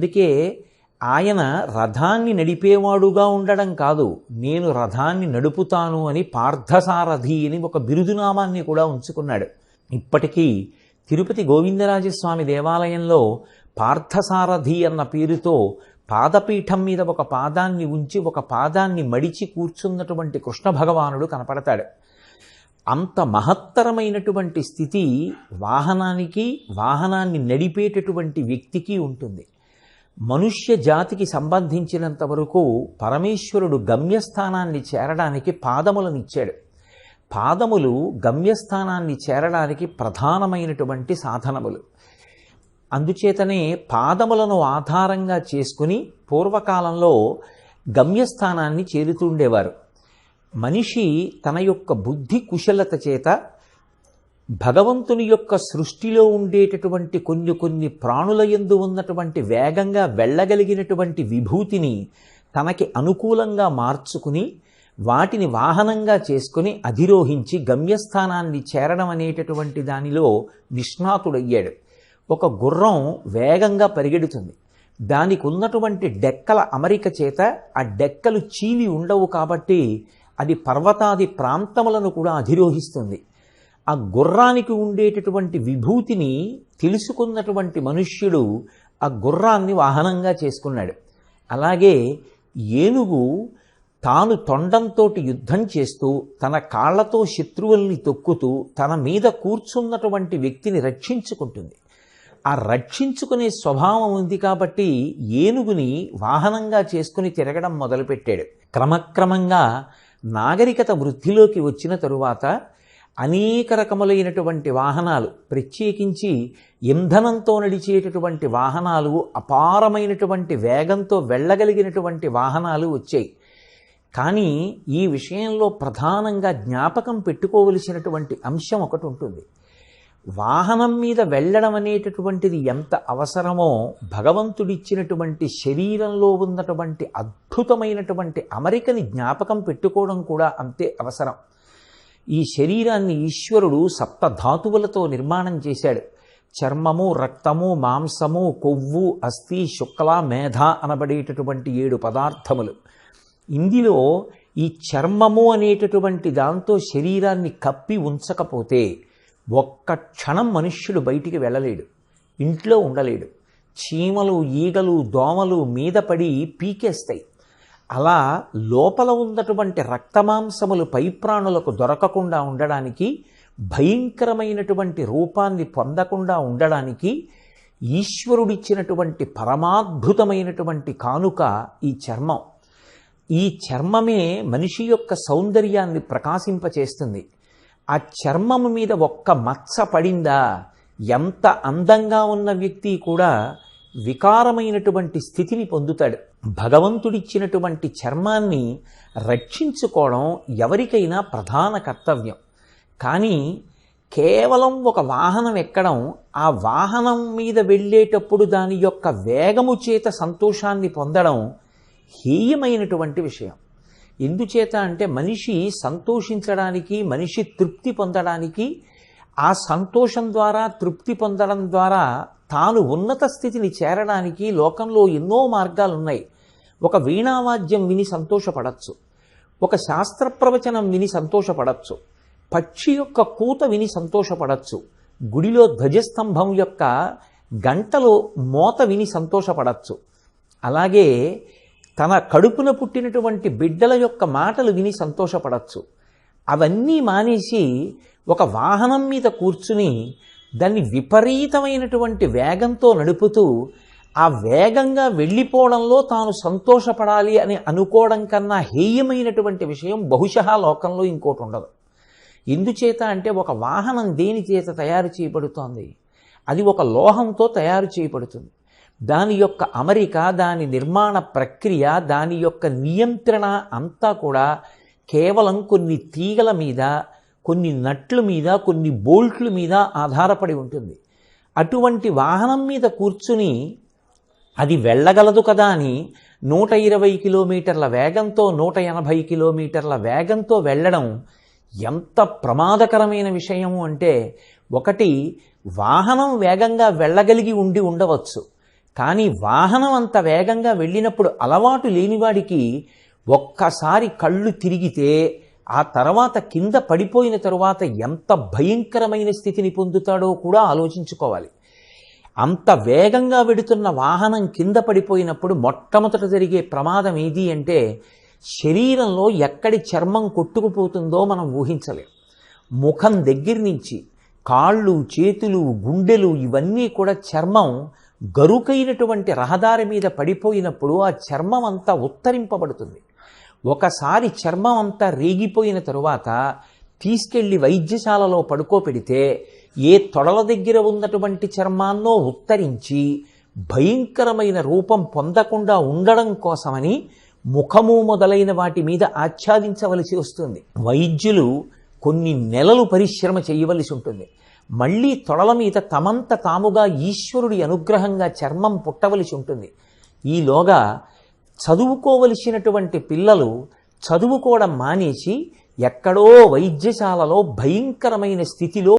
అందుకే ఆయన రథాన్ని నడిపేవాడుగా ఉండడం కాదు నేను రథాన్ని నడుపుతాను అని పార్థసారథి అని ఒక బిరుదునామాన్ని కూడా ఉంచుకున్నాడు. ఇప్పటికీ తిరుపతి గోవిందరాజస్వామి దేవాలయంలో పార్థసారథి అన్న పేరుతో పాదపీఠం మీద ఒక పాదాన్ని ఉంచి ఒక పాదాన్ని మడిచి కూర్చున్నటువంటి కృష్ణ భగవానుడు కనపడతాడు. అంత మహత్తరమైనటువంటి స్థితి వాహనానికి వాహనాన్ని నడిపేటటువంటి వ్యక్తికి ఉంటుంది. మనుష్య జాతికి సంబంధించినంత వరకు పరమేశ్వరుడు గమ్యస్థానాన్ని చేరడానికి పాదములను ఇచ్చాడు. పాదములు గమ్యస్థానాన్ని చేరడానికి ప్రధానమైనటువంటి సాధనములు. అందుచేతనే పాదములను ఆధారంగా చేసుకుని పూర్వకాలంలో గమ్యస్థానాన్ని చేరుతుండేవారు మనిషి తన యొక్క బుద్ధి కుశలత చేత భగవంతుని యొక్క సృష్టిలో ఉండేటటువంటి కొన్ని కొన్ని ప్రాణుల యందు ఉన్నటువంటి వేగంగా వెళ్ళగలిగినటువంటి విభూతిని తనకి అనుకూలంగా మార్చుకుని వాటిని వాహనంగా చేసుకుని అధిరోహించి గమ్యస్థానాన్ని చేరడం అనేటటువంటి దానిలో నిష్ణాతుడయ్యాడు. ఒక గుర్రం వేగంగా పరిగెడుతుంది. దానికి ఉన్నటువంటి డెక్కల అమరిక చేత ఆ డెక్కలు చీలి ఉండవు కాబట్టి అది పర్వతాది ప్రాంతములను కూడా అధిరోహిస్తుంది. ఆ గుర్రానికి ఉండేటటువంటి విభూతిని తెలుసుకున్నటువంటి మనుష్యుడు ఆ గుర్రాన్ని వాహనంగా చేసుకున్నాడు. అలాగే ఏనుగు తాను తొండంతో యుద్ధం చేస్తూ తన కాళ్ళతో శత్రువుల్ని తొక్కుతూ తన మీద కూర్చున్నటువంటి వ్యక్తిని రక్షించుకుంటుంది. ఆ రక్షించుకునే స్వభావం ఉంది కాబట్టి ఏనుగుని వాహనంగా చేసుకుని తిరగడం మొదలుపెట్టాడు. క్రమక్రమంగా నాగరికత వృద్ధిలోకి వచ్చిన తరువాత అనేక రకములైనటువంటి వాహనాలు ప్రత్యేకించి ఇంధనంతో నడిచేటటువంటి వాహనాలు అపారమైనటువంటి వేగంతో వెళ్ళగలిగినటువంటి వాహనాలు వచ్చాయి. కానీ ఈ విషయంలో ప్రధానంగా జ్ఞాపకం పెట్టుకోవలసినటువంటి అంశం ఒకటి ఉంటుంది. వాహనం మీద వెళ్ళడం అనేటటువంటిది ఎంత అవసరమో భగవంతుడిచ్చినటువంటి శరీరంలో ఉన్నటువంటి అద్భుతమైనటువంటి అమరికని జ్ఞాపకం పెట్టుకోవడం కూడా అంతే అవసరం. ఈ శరీరాన్ని ఈశ్వరుడు సప్త ధాతువులతో నిర్మాణం చేశాడు. చర్మము రక్తము మాంసము కొవ్వు అస్థి శుక్ల మేధ అనబడేటటువంటి ఏడు పదార్థములు. ఇందులో ఈ చర్మము అనేటటువంటి దాంతో శరీరాన్ని కప్పి ఉంచకపోతే ఒక్క క్షణం మనుష్యుడు బయటికి వెళ్ళలేడు. ఇంట్లో ఉండలేడు. చీమలు ఈగలు దోమలు మీద పడి పీకేస్తాయి. అలా లోపల ఉన్నటువంటి రక్తమాంసములు పైప్రాణులకు దొరకకుండా ఉండడానికి భయంకరమైనటువంటి రూపాన్ని పొందకుండా ఉండడానికి ఈశ్వరుడిచ్చినటువంటి పరమాద్భుతమైనటువంటి కానుక ఈ చర్మం. ఈ చర్మమే మనిషి యొక్క సౌందర్యాన్ని ప్రకాశింపచేస్తుంది. ఆ చర్మము మీద ఒక్క మచ్చ పడిందా ఎంత అందంగా ఉన్న వ్యక్తి కూడా వికారమైనటువంటి స్థితిని పొందుతాడు. భగవంతుడిచ్చినటువంటి చర్మాన్ని రక్షించుకోవడం ఎవరికైనా ప్రధాన కర్తవ్యం. కానీ కేవలం ఒక వాహనం ఎక్కడం ఆ వాహనం మీద వెళ్ళేటప్పుడు దాని యొక్క వేగము చేత సంతోషాన్ని పొందడం హేయమైనటువంటి విషయం. ఎందుచేత అంటే మనిషి సంతోషించడానికి మనిషి తృప్తి పొందడానికి ఆ సంతోషం ద్వారా తృప్తి పొందడం ద్వారా తాను ఉన్నత స్థితిని చేరడానికి లోకంలో ఎన్నో మార్గాలు ఉన్నాయి ఒక వీణావాద్యం విని సంతోషపడచ్చు. ఒక శాస్త్ర ప్రవచనం విని సంతోషపడచ్చు. పక్షి యొక్క కూత విని సంతోషపడచ్చు. గుడిలో ధ్వజస్తంభం యొక్క గంటలో మోత విని సంతోషపడచ్చు. అలాగే తన కడుపున పుట్టినటువంటి బిడ్డల యొక్క మాటలు విని సంతోషపడచ్చు. అవన్నీ మానేసి ఒక వాహనం మీద కూర్చుని దాన్ని విపరీతమైనటువంటి వేగంతో నడుపుతూ ఆ వేగంగా వెళ్ళిపోవడంలో తాను సంతోషపడాలి అని అనుకోవడం కన్నా హేయమైనటువంటి విషయం బహుశా లోకంలో ఇంకోటి ఉండదు. ఎందుచేత అంటే ఒక వాహనం దేని చేత తయారు చేయబడుతోంది? అది ఒక లోహంతో తయారు చేయబడుతుంది. దాని యొక్క అమరిక దాని నిర్మాణ ప్రక్రియ దాని యొక్క నియంత్రణ అంతా కూడా కేవలం కొన్ని తీగల మీద కొన్ని నట్ల మీద కొన్ని బోల్ట్ల మీద ఆధారపడి ఉంటుంది. అటువంటి వాహనం మీద కూర్చుని అది వెళ్ళగలదు కదా అని నూట ఇరవై కిలోమీటర్ల వేగంతో నూట ఎనభై కిలోమీటర్ల వేగంతో వెళ్ళడం ఎంత ప్రమాదకరమైన విషయము అంటే ఒకటి వాహనం వేగంగా వెళ్ళగలిగి ఉండి ఉండవచ్చు. కానీ వాహనం అంత వేగంగా వెళ్ళినప్పుడు అలవాటు లేనివాడికి ఒక్కసారి కళ్ళు తిరిగితే ఆ తర్వాత కింద పడిపోయిన తరువాత ఎంత భయంకరమైన స్థితిని పొందుతాడో కూడా ఆలోచించుకోవాలి. అంత వేగంగా వెడుతున్న వాహనం కింద పడిపోయినప్పుడు మొట్టమొదట జరిగే ప్రమాదం ఏది అంటే శరీరంలో ఎక్కడి చర్మం కొట్టుకుపోతుందో మనం ఊహించలేం. ముఖం దగ్గర నుంచి కాళ్ళు చేతులు గుండెలు ఇవన్నీ కూడా చర్మం గరుకైనటువంటి రహదారి మీద పడిపోయినప్పుడు ఆ చర్మం అంతా ఉత్తరింపబడుతుంది. ఒకసారి చర్మం అంతా రేగిపోయిన తరువాత తీసుకెళ్ళి వైద్యశాలలో పడుకోపెడితే ఏ తొడల దగ్గర ఉన్నటువంటి చర్మాన్నో ఉత్తరించి భయంకరమైన రూపం పొందకుండా ఉండడం కోసమని ముఖము మొదలైన వాటి మీద ఆచ్ఛాదించవలసి వస్తుంది. వైద్యులు కొన్ని నెలలు పరిశ్రమ చేయవలసి ఉంటుంది. మళ్ళీ తొడల మీద తమంత తాముగా ఈశ్వరుడి అనుగ్రహంగా చర్మం పుట్టవలసి ఉంటుంది. ఈలోగా చదువుకోవలసినటువంటి పిల్లలు చదువుకోవడం మానేసి ఎక్కడో వైద్యశాలలో భయంకరమైన స్థితిలో